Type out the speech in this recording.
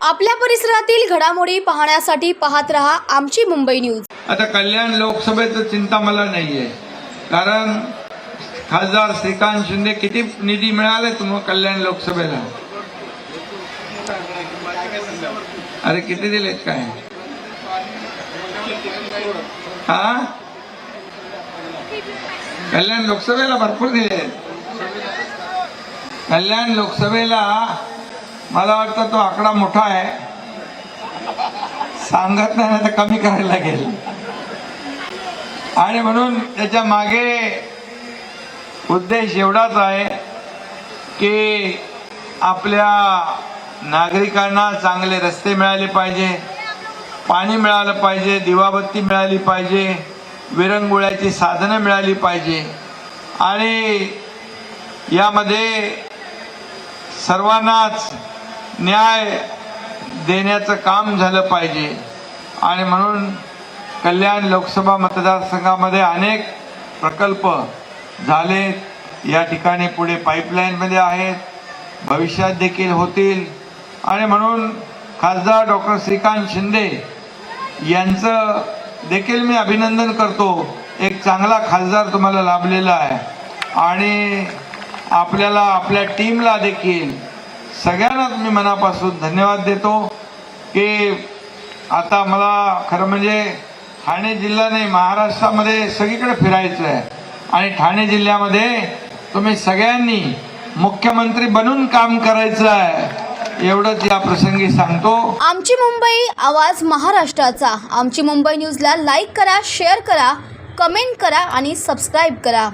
आपल्या परिसरातील घडामोडी पाहण्यासाठी पाहत रहा आमची मुंबई न्यूज. आता कल्याण लोकसभेचं चिंता मला नाहीये. कारण खासदार श्रीकांत शिंदे किती निधी मिळाले तुम्हाला कल्याण लोकसभेला? अरे किती दिलेत काय? हा? कल्याण लोकसभेला भरपूर दिले. कल्याण लोकसभेला मला वाटतं तो आकडा मोठा आहे. सांगत नाही तर कमी करायला लागेल. आणि म्हणून त्याच्यामागे उद्देश एवढाच आहे की आपल्या नागरिकांना चांगले रस्ते मिळाले पाहिजे पाणी मिळालं पाहिजे दिवाबत्ती मिळाली पाहिजे. विरंगुळ्याची साधनं मिळाली पाहिजे. आणि यामध्ये सर्वांनाच न्याय देण्याचं काम झालं पाहिजे. आणि म्हणून कल्याण लोकसभा मतदारसंघामध्ये अनेक प्रकल्प झाले. या ठिकाणी पुढे पाईपलाईनमध्ये आहेत. भविष्यात देखील होतील. आणि म्हणून खासदार डॉक्टर श्रीकांत शिंदे यांचं देखील मी अभिनंदन करतो. एक चांगला खासदार तुम्हाला लाभलेला आहे. आणि आपल्याला आपल्या टीमला देखील सगळ्यांनाच मी मनापासून धन्यवाद देतो की आता मला खरं म्हणजे ठाणे जिल्हा नाही महाराष्ट्रामध्ये सगळीकडे फिरायचं आहे. आणि ठाणे जिल्ह्यामध्ये तुम्ही सगळ्यांनी मुख्यमंत्री बनून काम करायचं आहे. एवढंच या प्रसंगी सांगतो. आमची मुंबई आवाज महाराष्ट्राचा. आमची मुंबई न्यूजला लाईक करा शेअर करा कमेंट करा आणि सबस्क्राईब करा.